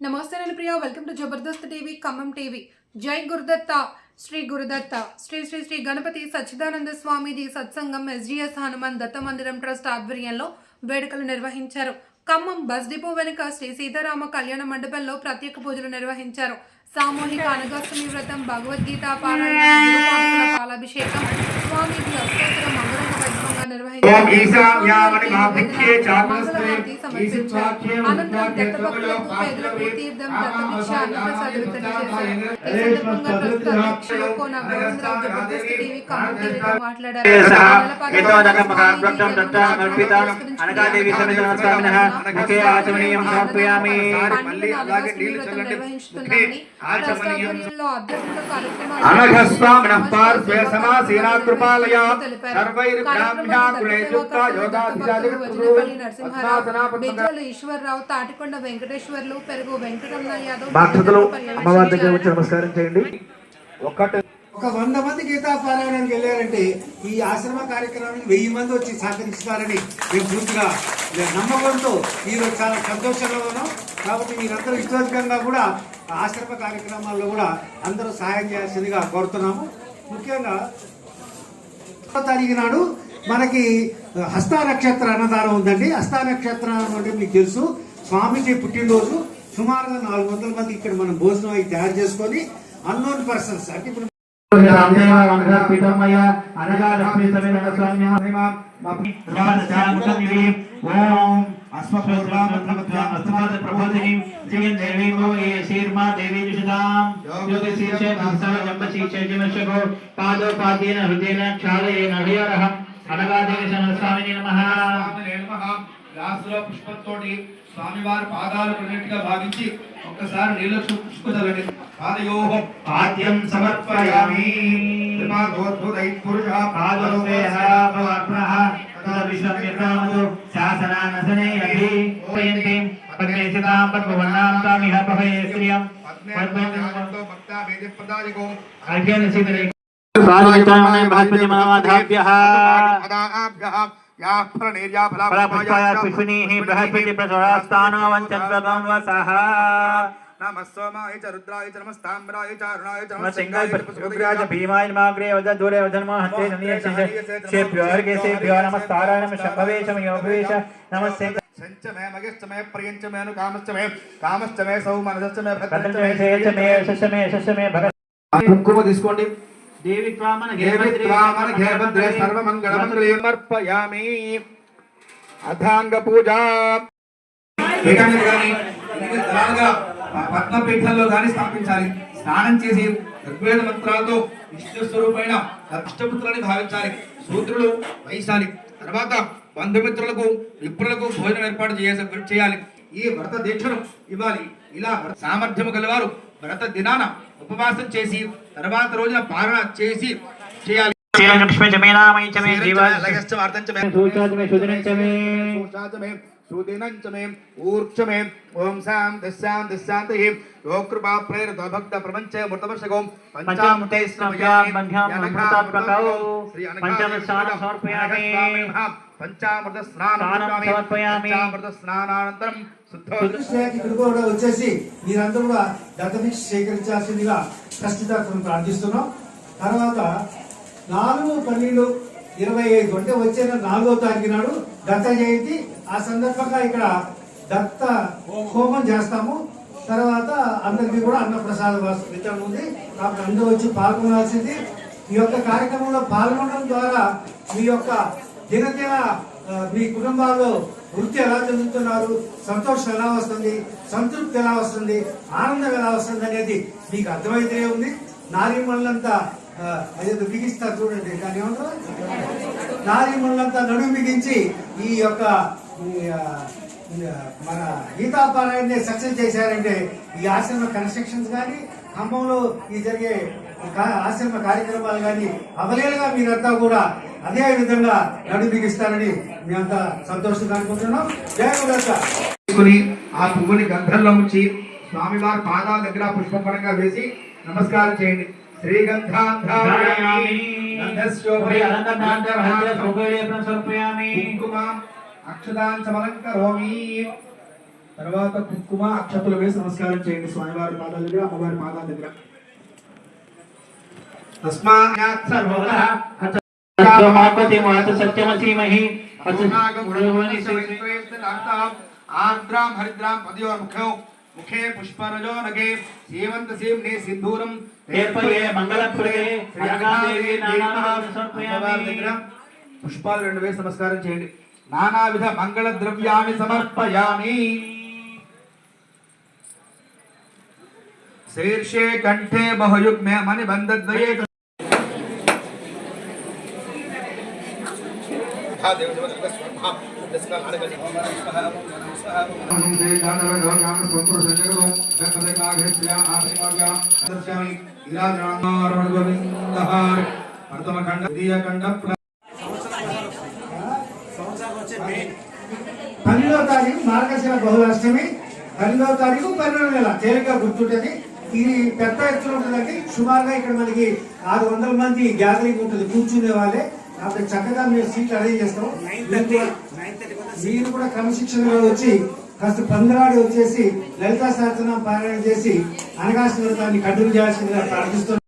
నమస్తే నేను Priya. Welcome to Jabardasth TV Khammam TV. జై గురుదత్త శ్రీ గురుదత్త. శ్రీ శ్రీ శ్రీ గణపతి సచ్చిదానంద స్వామిది సత్సంగం ఎస్జిఎస్ హనుమాన్ దత్త మందిరం ట్రస్ట్ ఆధ్వర్యంలో వేడుకలు నిర్వహించారు. ఖమ్మం బస్ డిపో వెనుక శ్రీ సీతారామ కళ్యాణ మండపంలో ప్రత్యేక పూజలు నిర్వహించారు. సామూహిక అనగాష్టమి వ్రతం భగవద్గీత పారాయణ పాలాభిషేకం స్వామీజీ అష్టోత్తర మంగళ అనఘస్వామినః పార్శ్వే సమాసీనా కృపాలయ యోగాభిజాజగద్గురు బెజ్జోలు ఈశ్వరరావు తాటికొండ వెంకటేశ్వర్లు పెరుగు వెంకటరమణ యాదవ్ భక్తులు అమ్మవారి దగ్గర వచ్చి నమస్కారం చేయండి ఒకటి ఒక వంద మంది గీతా పారాయణానికి వెళ్ళారంటే ఈ ఆశ్రమ కార్యక్రమానికి వెయ్యి మంది వచ్చి సహకరిస్తారని మేము పూర్తిగా నమ్మకంతో ఈరోజు చాలా సంతోషంగా ఉన్నాం కాబట్టి మీరందరూ ఇష్టంగా కూడా ఆశ్రమ కార్యక్రమాల్లో కూడా అందరూ సహాయం చేయాల్సిందిగా కోరుతున్నాము ముఖ్యంగా తారీఖు నాడు మనకి హస్త నక్షత్ర అన్నదానం ఉందండి. హస్త నక్షత్రం అంటే మీకు తెలుసు స్వామిజీ పుట్టినరోజు సుమారుగా నాలుగు వందల మంది ఇక్కడ మనం భోజనం అయి తయారు చేసుకొని అన్నోన్ పర్సన్స్ అంటే ఇప్పుడు రామదేవ వనఘ పీఠమయ హృదయన క్షాళయేన హయరహం అనగాదేవి స్వామిని నమః. గ్లాసులో పుష్పంతోటి స్వామివారి పాదాలు కొన్నిటిగా భావించి ఒక్కసారి నీళ్ళు పాదయోహం పాద్యం సమర్పయామి. పాదోపేహార్పణః తదవిశ్వమ్యకామదో శాసనానసనే అభి ఉపయంతి పద్మేశతాం పద్మవర్ణాం తామిహ పవయే శ్రియం అర్ఘ్యన సీతలే సాధుమిత్రాణే బృహస్పతి మహామాధాభ్యః ఫలపుష్పాయ పుష్పినీః బృహస్పతి ప్రసరాస్తానో వంచత్వగం వసః నమస్సోమాయ చ రుద్రాయ చ నమస్తామ్రాయ చ అరుణాయ చ నమస్సింగాయ పుష్పగ్రాజ భీమాయ నమాగ్రే వద దూరే వదన్మ హస్తే నమస్సేభ్యో అర్ఘేసేభ్యో నమస్తారాయ నమ శంభవేశ యోగవేశ నమస్తే సంచమే మగశ్చమే ప్రియంచమేను కామశ్చమే కామశ్చమే సౌ మనసశ్చమే భద్రమే మే యశస్మే యశస్మే భగ కుంకుమ తీసుకోండి. దేవి త్వామన ఘేభద్రే సమర్పయామి అథాంగ పూజ. పద్మపీఠంలో స్థాపించాలి. స్నానం చేసి ఋగ్వేద మంత్రాలతో విష్ణు స్వరూపమైన అష్టపుత్రులని భావించాలి. శూద్రులు వహించాలి. తర్వాత బంధుమిత్రులకు విప్రులకు భోజనం ఏర్పాటు చేయ చేయాలి. ఈ వ్రత దీక్షను ఇవ్వాలి. ఇలా వ్రత సామర్థ్యము గలవారు వ్రత దినాన ఉపవాసం చేసి తర్వాత రోజున పాలన చేసి చేయాలి లక్ష్మి చ మే నామై చ మే జీవ లగశ్చమార్థంచమే సూచాచ మే సుదినం చ మే శోషాచమే పంచామృత స్నానానంతరం కూడా వచ్చేసి మీరందరూ కూడా దత్తభిక్ష స్వీకరించాల్సిందిగా ట్రస్ట్ తరఫున ప్రార్థిస్తున్నాం. తర్వాత నాలుగు పన్నెండు ఇరవై ఐదు అంటే వచ్చే నాలుగో తారీఖు నాడు దత్త జయంతి. ఆ సందర్భంగా ఇక్కడ దత్త హోమం చేస్తాము. తర్వాత అందరికీ కూడా అన్న ప్రసాద వితరణ ఉంది. కాబట్టి అందరూ వచ్చి పాల్గొనాల్సింది. ఈ యొక్క కార్యక్రమంలో పాల్గొనడం ద్వారా మీ యొక్క దినదిన మీ కుటుంబాల్లో వృత్తి ఎలా చెందుతున్నారు సంతోషం ఎలా వస్తుంది సంతృప్తి ఎలా వస్తుంది ఆనందం ఎలా వస్తుంది అనేది మీకు అర్థమైతే ఉంది. నారీమణులంతా అదేదో బిగిస్తారు చూడండి. దాని ఏమంటారు? నారీమణులంతా నడుము బిగించి ఈ యొక్క మన గీతాపారాయణని సక్సెస్ చేశారంటే ఈ ఆశ్రమ కన్స్ట్రక్షన్స్ కానీ ఖమ్మంలో ఈ జరిగే ఆశ్రమ కార్యక్రమాలు కానీ అవలేలుగా మీరంతా కూడా అదే విధంగా నడుము బిగిస్తారని మేమంతా సంతోషంగా అనుకుంటున్నాం. జయకుని ఆ పువ్వుని గంధంలో ఉంచి స్వామివారి పాదాల దగ్గర పుష్పపరంగా వేసి నమస్కారం చేయండి. శ్రీగంధాధారయామి గంధశోభయామి సమర్పయామి కుంకుమ అక్షదాన్ సమలంకరోమి తర్వాత కుంకుమ అక్షతలు వేసి నమస్కారం చేయండి. స్వామివారి పాదాల దగ్గర అమ్మవారి పాదాల దగ్గర. తస్మాత్ సర్వదా మాపతి మాత సత్యమసీమహి ఆర్ద్రాం హరిద్రాం పదయోర్ముఖౌ ముఖే పుష్పరజో నగే సేవంత సేమ్నే సింధూరం నానాభావ సమర్పయామి. దగ్గర పుష్పాలు రెండు వేసి నమస్కారం చేయండి. నానావిధ మంగళ ద్రవ్యాన్ని సమర్పయామి. శీర్షే కంఠే బహుయుగ్మే మణి బంధద్వయే. పన్నెండో తారీఖు మార్గశిర బహుళాష్టమి పన్నెండో తారీఖు పన్నెండు నెల తేలిగ్గా గుర్తుంటది. ఇది పెద్ద ఎత్తున ఉంటుందండి. సుమారుగా ఇక్కడ మనకి ఆరు వందల మంది గ్యాదరింగ్ ఉంటుంది. కూర్చునే వాళ్ళే. కాబట్టి చక్కగా మీరు సీట్లు అరేంజ్ చేస్తాం. మీరు కూడా- క్రమశిక్షణగా వచ్చి కాస్త పందిరాడి వచ్చేసి లలితా శాస్త్రం పారాయణ చేసి అనగాసిన వ్రతాన్ని కడ్డులు చేయాల్సిందిగా ప్రార్థిస్తున్నాం.